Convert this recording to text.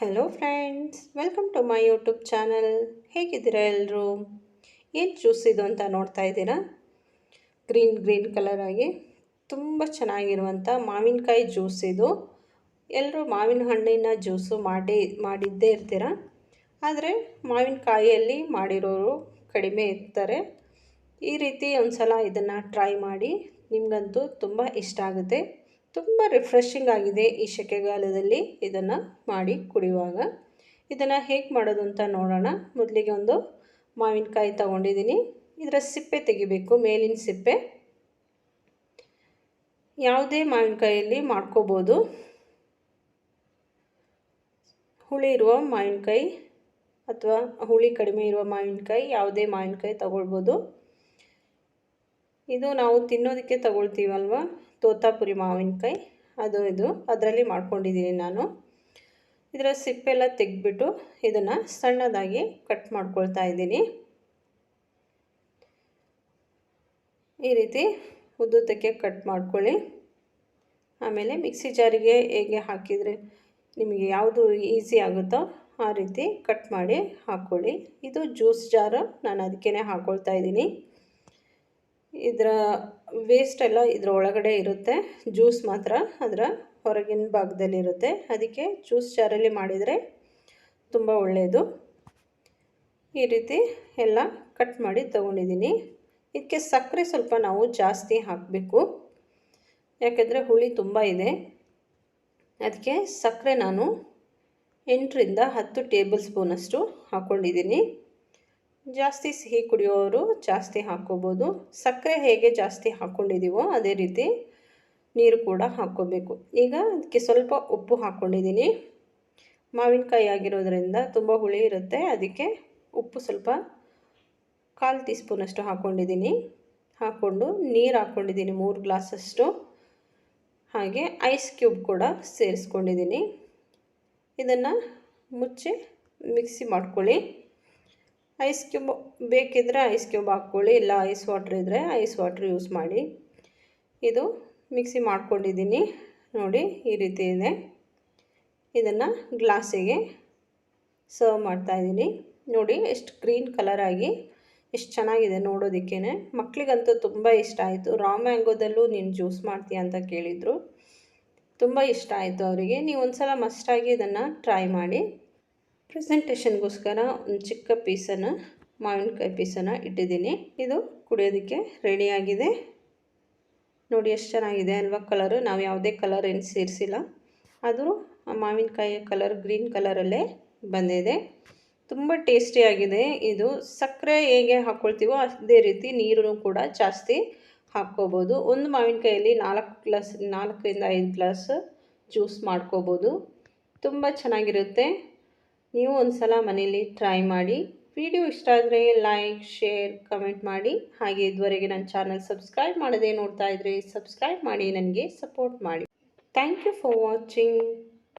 Hello friends welcome to my YouTube channel ಹೇಗಿದ್ದೀರಾ ಎಲ್ಲರೂ ಏನು ಜ್ಯೂಸ್ ಇದು ಅಂತ ನೋಡ್ತಾ ಇದ್ದೀರಾ? ಗ್ರೀನ್ ಗ್ರೀನ್ ಕಲರಾಗಿ ತುಂಬ ಚೆನ್ನಾಗಿರುವಂಥ ಮಾವಿನಕಾಯಿ ಜ್ಯೂಸ್ ಇದು. ಎಲ್ಲರೂ ಮಾವಿನ ಹಣ್ಣಿನ ಜ್ಯೂಸು ಮಾಡಿ, ಮಾಡಿದ್ದೇ ಇರ್ತೀರ? ಆದರೆ ಮಾವಿನಕಾಯಿಯಲ್ಲಿ ಮಾಡಿರೋರು ಕಡಿಮೆ ಇರ್ತಾರೆ. ಈ ರೀತಿ ಒಂದು ಸಲ ಇದನ್ನು ಟ್ರೈ ಮಾಡಿ ನಿಮಗಂತೂ ತುಂಬ ಇಷ್ಟ ಆಗುತ್ತೆ. ತುಂಬ ರಿಫ್ರೆಶಿಂಗ್ ಆಗಿದೆ ಈ ಸೆಕೆಗಾಲದಲ್ಲಿ ಇದನ್ನು ಮಾಡಿ ಕುಡಿಯುವಾಗ. ಇದನ್ನು ಹೇಗೆ ಮಾಡೋದು ಅಂತ ನೋಡೋಣ. ಮೊದಲಿಗೆ ಒಂದು ಮಾವಿನಕಾಯಿ ತಗೊಂಡಿದ್ದೀನಿ ಇದರ ಸಿಪ್ಪೆ ತೆಗಿಬೇಕು, ಮೇಲಿನ ಸಿಪ್ಪೆ. ಯಾವುದೇ ಮಾವಿನಕಾಯಲ್ಲಿ ಮಾಡ್ಕೋಬೋದು. ಹುಳಿ ಇರುವ ಮಾವಿನಕಾಯಿ ಅಥವಾ ಹುಳಿ ಕಡಿಮೆ ಇರುವ ಮಾವಿನಕಾಯಿ ಯಾವುದೇ ಮಾವಿನಕಾಯಿ ತಗೊಳ್ಬೋದು. ಇದು ನಾವು ತಿನ್ನೋದಕ್ಕೆ ತಗೊಳ್ತೀವಲ್ವ? ತೋತಾಪುರಿ ಮಾವಿನಕಾಯಿ. ಅದು, ಇದು. ಅದರಲ್ಲಿ ಮಾಡ್ಕೊಂಡಿದ್ದೀನಿ ನಾನು. ಇದರ ಸಿಪ್ಪೆಲ್ಲ ತೆಗೆದ್ಬಿಟ್ಟು ಇದನ್ನು ಸಣ್ಣದಾಗಿ ಕಟ್ ಮಾಡ್ಕೊಳ್ತಾ ಇದ್ದೀನಿ. ಈ ರೀತಿ ಉದ್ದುದ್ದಕ್ಕೆ ಕಟ್ ಮಾಡ್ಕೊಳ್ಳಿ. ಆಮೇಲೆ ಮಿಕ್ಸಿ ಜಾರಿಗೆ ಹೇಗೆ ಹಾಕಿದರೆ ನಿಮಗೆ ಯಾವುದು ಈಸಿ ಆಗುತ್ತೋ ಆ ರೀತಿ ಕಟ್ ಮಾಡಿ ಹಾಕ್ಕೊಳ್ಳಿ ಇದು ಜ್ಯೂಸ್ ಜಾರು. ನಾನು ಅದಕ್ಕೇ ಹಾಕ್ಕೊಳ್ತಾ ಇದ್ದೀನಿ. ಇದರ ವೇಸ್ಟ್ ಎಲ್ಲ ಇದರ ಒಳಗಡೆ ಇರುತ್ತೆ. ಜ್ಯೂಸ್ ಮಾತ್ರ ಅದರ ಹೊರಗಿನ ಭಾಗದಲ್ಲಿರುತ್ತೆ ಅದಕ್ಕೆ ಜ್ಯೂಸ್ ಜಾರಲ್ಲಿ ಮಾಡಿದರೆ ತುಂಬ ಒಳ್ಳೆಯದು ಈ ರೀತಿ ಎಲ್ಲ ಕಟ್ ಮಾಡಿ ತೊಗೊಂಡಿದ್ದೀನಿ ಇದಕ್ಕೆ ಸಕ್ಕರೆ ಸ್ವಲ್ಪ ನಾವು ಜಾಸ್ತಿ ಹಾಕಬೇಕು. ಯಾಕೆಂದರೆ ಹುಳಿ ತುಂಬ ಇದೆ. ಅದಕ್ಕೆ ಸಕ್ಕರೆ ನಾನು ಎಂಟರಿಂದ ಹತ್ತು ಟೇಬಲ್ ಸ್ಪೂನಷ್ಟು ಹಾಕ್ಕೊಂಡಿದ್ದೀನಿ ಜಾಸ್ತಿ ಸಿಹಿ ಕುಡಿಯೋರು ಜಾಸ್ತಿ ಹಾಕ್ಕೋಬೋದು ಸಕ್ಕರೆ ಹೇಗೆ ಜಾಸ್ತಿ ಹಾಕ್ಕೊಂಡಿದ್ದೀವೋ ಅದೇ ರೀತಿ ನೀರು ಕೂಡ ಹಾಕ್ಕೋಬೇಕು ಈಗ ಅದಕ್ಕೆ ಸ್ವಲ್ಪ ಉಪ್ಪು ಹಾಕ್ಕೊಂಡಿದ್ದೀನಿ ಮಾವಿನಕಾಯಿ ಆಗಿರೋದ್ರಿಂದ ತುಂಬ ಹುಳಿ ಇರುತ್ತೆ. ಅದಕ್ಕೆ ಉಪ್ಪು ಸ್ವಲ್ಪ ಕಾಲು ಟೀ ಸ್ಪೂನಷ್ಟು ಹಾಕ್ಕೊಂಡಿದ್ದೀನಿ ಹಾಕ್ಕೊಂಡು ನೀರು ಹಾಕ್ಕೊಂಡಿದ್ದೀನಿ ಮೂರು ಗ್ಲಾಸಷ್ಟು. ಹಾಗೆ ಐಸ್ ಕ್ಯೂಬ್ ಕೂಡ ಸೇರಿಸ್ಕೊಂಡಿದ್ದೀನಿ. ಇದನ್ನು ಮುಚ್ಚಿ ಮಿಕ್ಸಿ ಮಾಡ್ಕೊಳ್ಳಿ. ಐಸ್ ಕ್ಯೂಬ್ ಬೇಕಿದ್ದರೆ ಐಸ್ ಕ್ಯೂಬ್ ಹಾಕ್ಕೊಳ್ಳಿ, ಇಲ್ಲ ಐಸ್ ವಾಟ್ರ್ ಇದ್ದರೆ ಐಸ್ ವಾಟ್ರ್ ಯೂಸ್ ಮಾಡಿ. ಇದು ಮಿಕ್ಸಿ ಮಾಡ್ಕೊಂಡಿದ್ದೀನಿ. ನೋಡಿ, ಈ ರೀತಿ ಇದೆ. ಇದನ್ನು ಗ್ಲಾಸಿಗೆ ಸರ್ವ್ ಮಾಡ್ತಾಯಿದ್ದೀನಿ ನೋಡಿ, ಎಷ್ಟು ಗ್ರೀನ್ ಕಲರಾಗಿ ಎಷ್ಟು ಚೆನ್ನಾಗಿದೆ ನೋಡೋದಕ್ಕೇ ಮಕ್ಕಳಿಗಂತೂ ತುಂಬ ಇಷ್ಟ ಆಯಿತು. ರಾ ಮ್ಯಾಂಗೋದಲ್ಲೂ ನೀನು ಜ್ಯೂಸ್ ಮಾಡ್ತೀಯ ಅಂತ ಕೇಳಿದರು. ತುಂಬ ಇಷ್ಟ ಆಯಿತು ಅವರಿಗೆ. ನೀವು ಒಂದು ಸಲ ಮಸ್ಟಾಗಿ ಇದನ್ನು ಟ್ರೈ ಮಾಡಿ. ಪ್ರೆಸೆಂಟೇಷನ್ಗೋಸ್ಕರ ಒಂದು ಚಿಕ್ಕ ಪೀಸನ್ನು ಮಾವಿನಕಾಯಿ ಪೀಸನ್ನು ಇಟ್ಟಿದ್ದೀನಿ. ಇದು ಕುಡಿಯೋದಕ್ಕೆ ರೆಡಿಯಾಗಿದೆ. ನೋಡಿ ಎಷ್ಟು ಚೆನ್ನಾಗಿದೆ ಅಲ್ವಾ ಕಲರು. ನಾವು ಯಾವುದೇ ಕಲರ್ ಏನು ಸೇರಿಸಿಲ್ಲ. ಅದು ಮಾವಿನಕಾಯಿಯ ಕಲರ್ ಗ್ರೀನ್ ಕಲರಲ್ಲೇ ಬಂದಿದೆ. ತುಂಬ ಟೇಸ್ಟಿಯಾಗಿದೆ ಇದು. ಸಕ್ಕರೆ ಹೇಗೆ ಹಾಕ್ಕೊಳ್ತೀವೋ ಅದೇ ರೀತಿ ನೀರು ಕೂಡ ಜಾಸ್ತಿ ಹಾಕ್ಕೋಬೋದು. ಒಂದು ಮಾವಿನಕಾಯಲ್ಲಿ ನಾಲ್ಕು ಗ್ಲಾಸ್, ನಾಲ್ಕರಿಂದ ಐದು ಗ್ಲಾಸ್ ಜ್ಯೂಸ್ ಮಾಡ್ಕೋಬೋದು. ತುಂಬ ಚೆನ್ನಾಗಿರುತ್ತೆ. ನೀವು ಒಂದು ಸಲ ಮನೆಯಲ್ಲಿ ಟ್ರೈ ಮಾಡಿ. ವಿಡಿಯೋ ಇಷ್ಟ ಆದರೆ ಲೈಕ್ ಶೇರ್ ಕಮೆಂಟ್ ಮಾಡಿ. ಹಾಗೆ ಇದುವರೆಗೆ ನನ್ನ ಚಾನಲ್ ಸಬ್ಸ್ಕ್ರೈಬ್ ಮಾಡದೆ ನೋಡ್ತಾ ಇದ್ದರೆ ಸಬ್ಸ್ಕ್ರೈಬ್ ಮಾಡಿ. ನನಗೆ ಸಪೋರ್ಟ್ ಮಾಡಿ. Thank you for watching